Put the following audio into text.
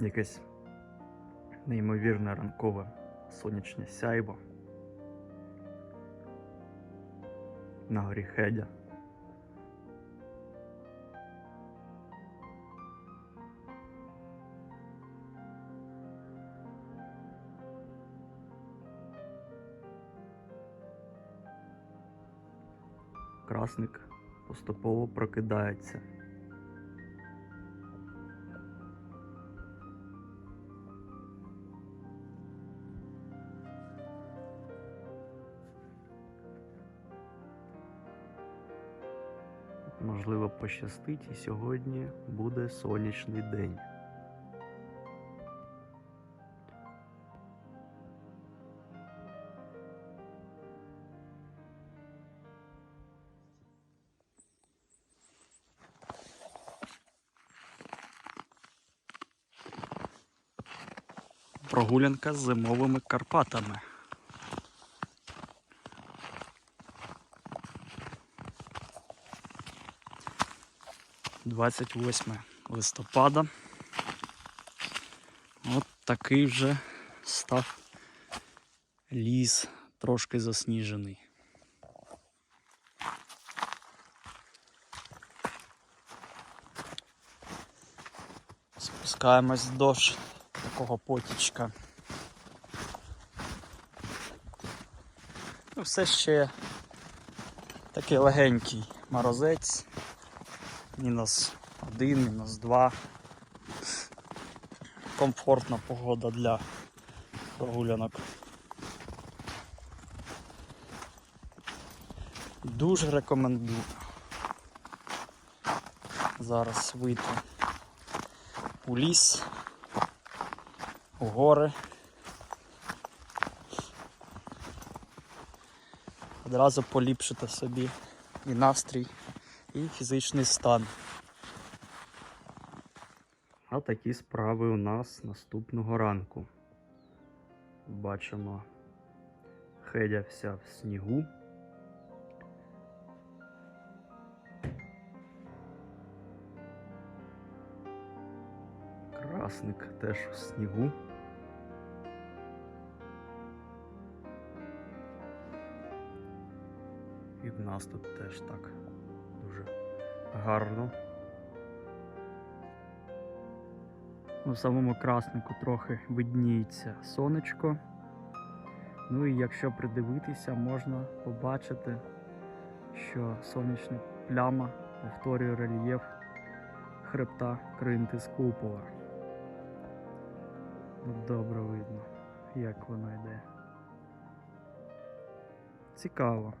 якесь неймовірне ранкове сонячне сяйво. На горі Хедя. Красник поступово прокидається. Можливо, пощастить, і сьогодні буде сонячний день. Прогулянка з зимовими Карпатами. Двадцять восьме листопада. От такий вже став ліс, трошки засніжений. Спускаємось вздовж такого потічка. Ну, все ще такий легенький морозець. Мінус один, мінус два. Комфортна погода для прогулянок. Дуже рекомендую зараз вийти у ліс, у гори. Одразу поліпшити собі і настрій, і фізичний стан. А такі справи у нас наступного ранку. Бачимо, хедя вся в снігу. Красник теж в снігу. І в нас тут теж так гарно. У самому краснику трохи видніється сонечко. Ну і якщо придивитися, можна побачити, що сонячна пляма повторює рельєф хребта Кринти з купола. Ну, Добре видно, як воно йде. Цікаво.